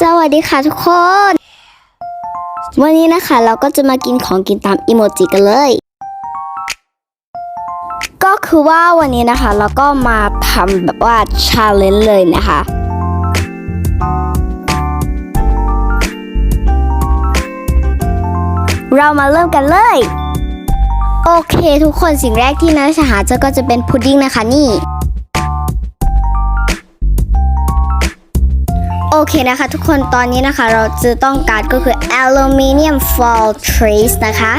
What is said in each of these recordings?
สวัสดีค่ะทุกคน วันนี้นะคะเราก็จะมากินของกินตามอิโมจิกันเลย ก็คือว่าวันนี้นะคะเราก็มาทำแบบว่าชาเลนจ์เลยนะคะเรามาเริ่มกันเลย โอเค ทุกคนสิ่งแรกที่นัชหาเจอก็จะเป็นพุดดิ้งนะคะนี่ อเคนะคะ ทุกคนตอนนี้นะคะเราจะต้องการก็คือ aluminium foil trace นะคะ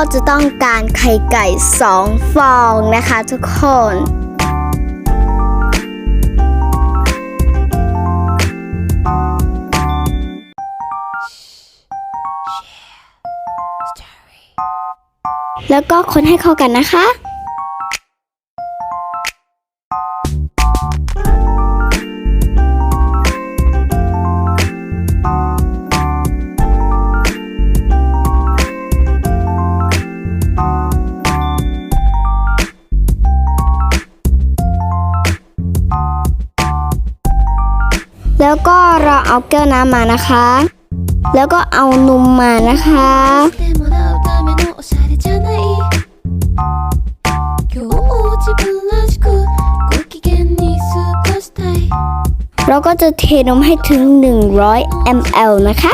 ก็จะต้องการไข่ไก่ 2 ฟองนะคะทุกคนแล้วก็คนให้เข้ากันนะคะ แล้วก็เราเอาแก้วน้ำมานะคะ แล้วก็เอานมมานะคะ เราก็จะเทนมให้ถึง 100 ml นะคะ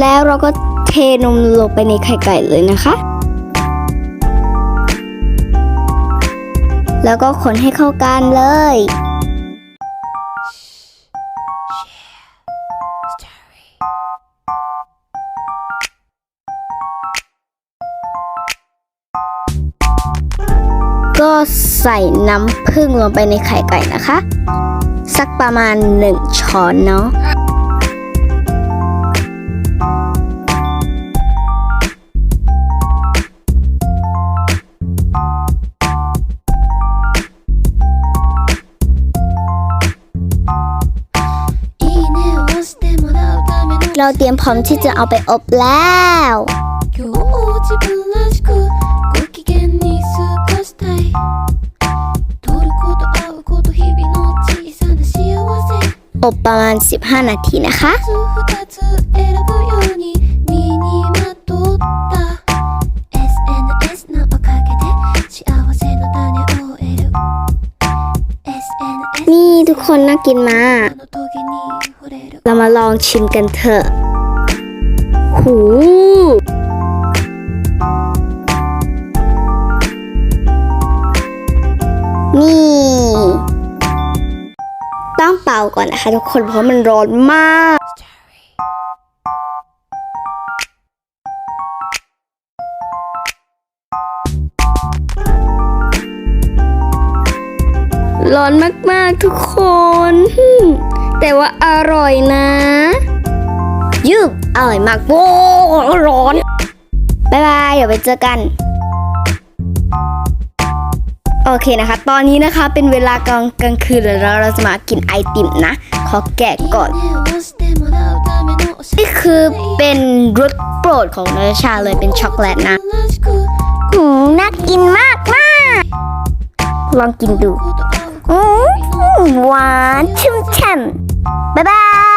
แล้วเราก็เทนมลงไปในไข่ไก่เลยนะคะ แล้วก็คนให้เข้ากันเลยก็ใส่น้ำผึ้งลงไปในไข่ไก่นะคะ สักประมาณ 1 ช้อนเนาะ เราเตรียมพร้อมที่จะเอาไปอบแล้วอบประมาณ 15 นาทีนะคะ นี่ทุกคนน่ากินมาก เรามาลองชิมกันเถอะ หูนี่ ต้องเป่าก่อนนะคะทุกคนเพราะมันร้อนมาก ร้อนมาก ๆ ทุกคน แต่ว่าอร่อยนะ ยืบอร่อยมากโว้ร้อนบายบายเดี๋ยวไปเจอกัน โอเคนะคะ ตอนนี้นะคะเป็นเวลากลางกลางคืนแล้วเราจะมากินไอติมนะ ขอแกะก่อนนี่คือเป็นรสโปรดของนาชาเลยเป็นช็อกโกแลตนะหืมน่ากินมากมากลองกินดูหวานชุ่มฉ่ำ บ๊ายบาย